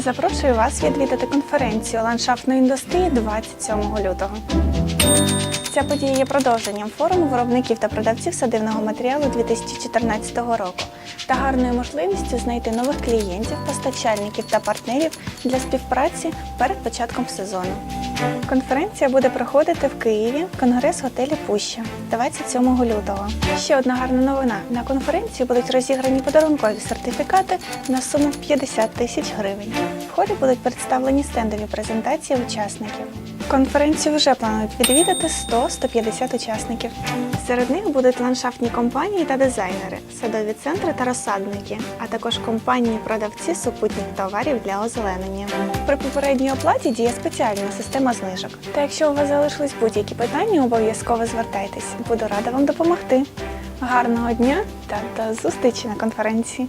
Запрошую вас відвідати конференцію ландшафтної індустрії 27 лютого. Ця подія є продовженням форуму виробників та продавців садивного матеріалу 2014 року та гарною можливістю знайти нових клієнтів, постачальників та партнерів для співпраці перед початком сезону. Конференція буде проходити в Києві в конгрес-готелі Пуща 27 лютого. Ще одна гарна новина: на конференції будуть розіграні подарункові сертифікати на суму 50 тисяч гривень. В будуть представлені стендові презентації учасників. Конференцію вже планують відвідати 100-150 учасників. Серед них будуть ландшафтні компанії та дизайнери, садові центри та розсадники, а також компанії-продавці супутніх товарів для озеленення. При попередній оплаті діє спеціальна система знижок. Та якщо у вас залишились будь-які питання, обов'язково звертайтесь. Буду рада вам допомогти. Гарного дня та до зустрічі на конференції!